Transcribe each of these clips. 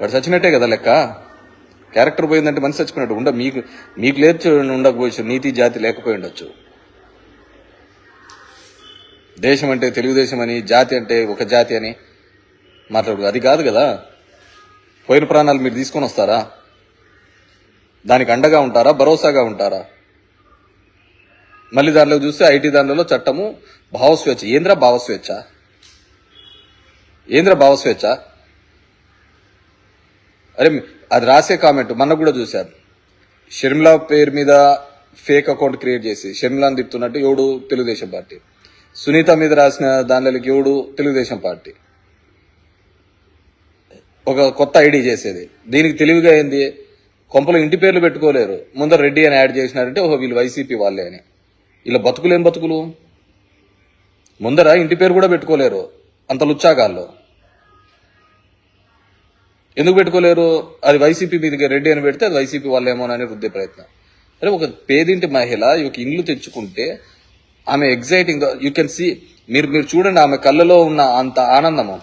వాడు చచ్చినట్టే కదా లెక్క? క్యారెక్టర్ పోయిందంటే మనిషి చచ్చిపోయినట్టు ఉండ మీకు మీకు లేర్చి ఉండకపోవచ్చు నీతి జాతి లేకపోయి ఉండొచ్చు. దేశం అంటే తెలుగుదేశం అని జాతి అంటే ఒక జాతి అని మాట్లాడు అది కాదు కదా? పోయిన ప్రాణాలు మీరు తీసుకొని వస్తారా? దానికి అండగా ఉంటారా? భరోసాగా ఉంటారా? మళ్ళీ దానిలో చూస్తే ఐటీ దానిలో చట్టము భావస్వేచ్ఛ. ఏంద్ర భావస్వేచ్ఛ? ఏంద్ర భావస్వేచ్ఛ? అరే అది రాసే కామెంట్ మొన్న కూడా చూశారు షర్మిలా పేరు మీద ఫేక్ అకౌంట్ క్రియేట్ చేసి షర్మిలాని తిప్పుతున్నట్టు ఎవడు తెలుగుదేశం పార్టీ? సునీత మీద రాసిన దానిలోకి ఎవడు తెలుగుదేశం పార్టీ? ఒక కొత్త ఐడి చేసేది. దీనికి తెలివిగా ఏంది? కొంపలు ఇంటి పేర్లు పెట్టుకోలేరు. ముందర రెడ్డి అని యాడ్ చేసినారంటే ఓహో వీళ్ళు వైసీపీ వాళ్ళే అని. ఇలా బతుకులు ఏం బతుకులు? ముందర ఇంటి పేరు కూడా పెట్టుకోలేరు. అంత లుచ్చాగాళ్ళు. ఎందుకు పెట్టుకోలేరు? అది వైసీపీ మీదకి రెడ్డి అని పెడితే అది వైసీపీ వాళ్ళేమోనని రుద్దే ప్రయత్నం. అంటే ఒక పేదింటి మహిళ ఒక ఇల్లు తెచ్చుకుంటే ఆమె ఎగ్జైటింగ్ యూ కెన్ సీ మీరు మీరు చూడండి ఆమె కళ్ళలో ఉన్న అంత ఆనందము.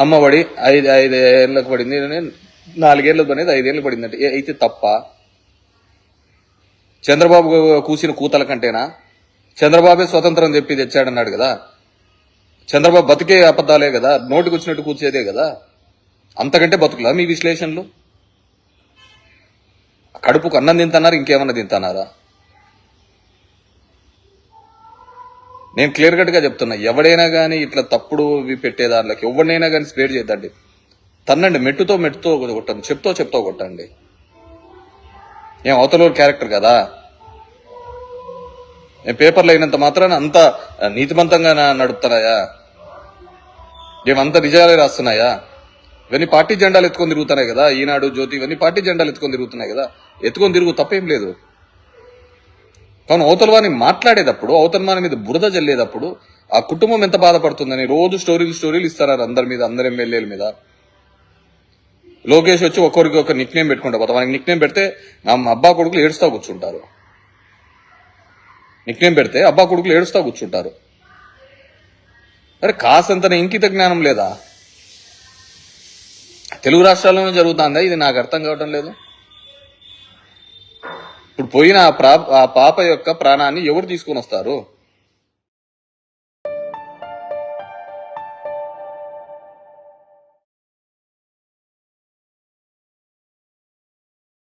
అమ్మఒడి ఐదు ఐదు ఏళ్ళకు పడింది నాలుగేళ్ళకు పడింది ఐదేళ్ళు పడింది అంటే ఏ- అయితే తప్ప. చంద్రబాబు కూసిన కూతల కంటేనా? చంద్రబాబే స్వతంత్రం చెప్పి తెచ్చాడన్నాడు కదా. చంద్రబాబు బతికే అబద్ధాలే కదా. నోటికి వచ్చినట్టు కూర్చేదే కదా. అంతకంటే బతుకులా మీ విశ్లేషణలు? కడుపుకు అన్నం తింటున్నారు ఇంకేమన్నా తింటున్నారా? నేను క్లియర్ కట్గా చెప్తున్నా ఎవడైనా కానీ ఇట్లా తప్పుడు పెట్టే దాంట్లోకి ఎవరినైనా కానీ స్పేర్ చేద్దండి. తన్నండి మెట్టుతో మెట్టుతో కొట్టండి చెప్తో చెప్తో కొట్టండి. ఏం అవతల క్యారెక్టర్ కదా? నేను పేపర్లో అయినంత మాత్రాన అంత నీతిమంతంగా నడుపుతున్నాయా? ఏమంత నిజాలే రాస్తున్నాయా? ఇవన్నీ పార్టీ జెండాలు ఎత్తుకొని తిరుగుతున్నాయి కదా ఈనాడు జ్యోతి ఇవన్నీ పార్టీ జెండాలు ఎత్తుకొని తిరుగుతున్నాయి కదా. ఎత్తుకొని తిరుగు తప్పేం లేదు. కానీ అవతల మాట్లాడేటప్పుడు అవతల వారి మీద బురద జల్లేటప్పుడు ఆ కుటుంబం ఎంత బాధపడుతుందని రోజు స్టోరీలు స్టోరీలు ఇస్తారు అందరి మీద అందరి ఎమ్మెల్యేల మీద. లోకేష్ వచ్చి ఒక్కొరికి ఒక నిక్ నేమ్ పెట్టుకుంటా పోతా మనకి నిక్ నేమ్ పెడితే నా అబ్బా కొడుకులు ఏడుస్తా కూర్చుంటారు. నిక్ నేమ్ పెడితే అబ్బా కొడుకులు ఏడుస్తా కూర్చుంటారు. అరే కాసంత ఇంకిత జ్ఞానం లేదా? తెలుగు రాష్ట్రాల్లోనే జరుగుతుందా? ఇది నాకు అర్థం కావటం లేదు. ఇప్పుడు పోయిన ఆ ప్రా ఆ పాప యొక్క ప్రాణాన్ని ఎవరు తీసుకొని వస్తారు?